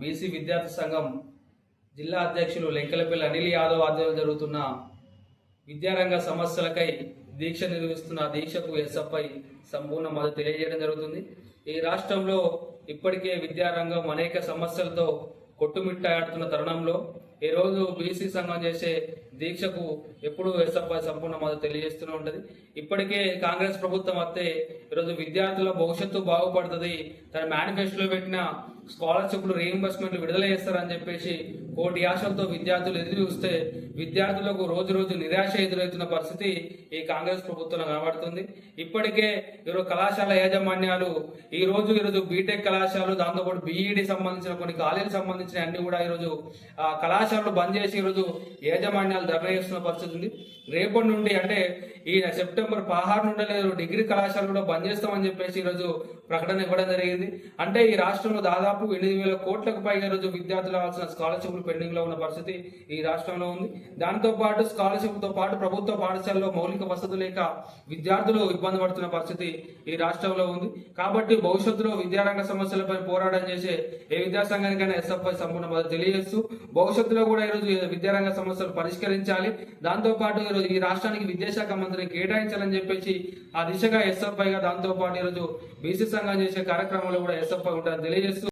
BC విద్యార్థి సంఘం జిల్లా అధ్యక్షులు లెంకలపల్లి అనిల్ యాదవ్ ఆధ్వర్యంలో జరుగుతున్న విద్యారంగ సమస్యలకై దీక్ష నిర్వహిస్తున్న దీక్షకు ఎస్ఎఫ్ఐ సంపూర్ణ మద్దతు తెలియజేయడం జరుగుతుంది. ఈ రాష్ట్రంలో ఇప్పటికే విద్యారంగం అనేక సమస్యలతో కొట్టుమిట్టాడుతున్న తరుణంలో ఈ రోజు బీసీ సంఘం చేసే దీక్షకు ఎప్పుడు ఎస్ఎఫ్ఐ సంపూర్ణ మద్దతు తెలియజేస్తూనే ఉంటది. ఇప్పటికే కాంగ్రెస్ ప్రభుత్వం వస్తే ఈరోజు విద్యార్థుల భవిష్యత్తు బాగుపడుతుంది. తన మేనిఫెస్టోలో పెట్టిన స్కాలర్షిప్లు రీఎంబర్స్మెంట్లు విడుదల చేస్తారని చెప్పేసి కోటి ఆశలతో విద్యార్థులు ఎదురు చూస్తే విద్యార్థులకు రోజు రోజు నిరాశ ఎదురవుతున్న పరిస్థితి ఈ కాంగ్రెస్ ప్రభుత్వంలో కనబడుతుంది. ఇప్పటికే ఈరోజు కళాశాల యాజమాన్యాలు ఈ రోజు ఈరోజు బీటెక్ కళాశాలలు దాంతోపాటు బీఈడి సంబంధించిన కొన్ని కాలేజీలకు సంబంధించిన అన్ని కూడా ఈరోజు ఆ కళాశాలలు బంద్ చేసి ఈరోజు యాజమాన్యాలు ధర్నా చేస్తున్న పరిస్థితి ఉంది. రేపటి నుండి అంటే ఈ సెప్టెంబర్ పదహారు నుండి లేదు డిగ్రీ కళాశాలలు కూడా బంద్ చేస్తామని చెప్పేసి ఈరోజు ప్రకటన ఇవ్వడం జరిగింది. అంటే ఈ రాష్ట్రంలో దాదాపు ఎనిమిది వేల కోట్లకు పైగా ఈరోజు విద్యార్థులు రావాల్సిన స్కాలర్షిప్లు పెండింగ్లో ఉన్న పరిస్థితి ఈ రాష్ట్రంలో ఉంది. దాంతో పాటు స్కాలర్షిప్తో పాటు ప్రభుత్వ పాఠశాలలో మౌలిక వసతులు లేక విద్యార్థులు ఇబ్బంది పడుతున్న పరిస్థితి ఈ రాష్ట్రంలో ఉంది. కాబట్టి భవిష్యత్తులో విద్యారంగ సమస్యలపై పోరాటం చేసే ఏ విద్యాసంఘానికైనా ఎస్ఎఫ్ఐ సంపూర్ణ మద్దతు తెలియజేస్తూ భవిష్యత్తులో కూడా ఈరోజు విద్యారంగ సమస్యలు పరిష్కరించి దాంతో పాటు ఈరోజు ఈ రాష్ట్రానికి విద్యాశాఖ మంత్రిని కేటాయించాలని చెప్పేసి ఆ దిశగా ఎస్ఎఫ్ఐ గా దాంతో పాటు ఈరోజు బీసీ సంఘం చేసే కార్యక్రమంలో కూడా ఎస్ఎఫ్ఐ ఉంటారని తెలియజేస్తూ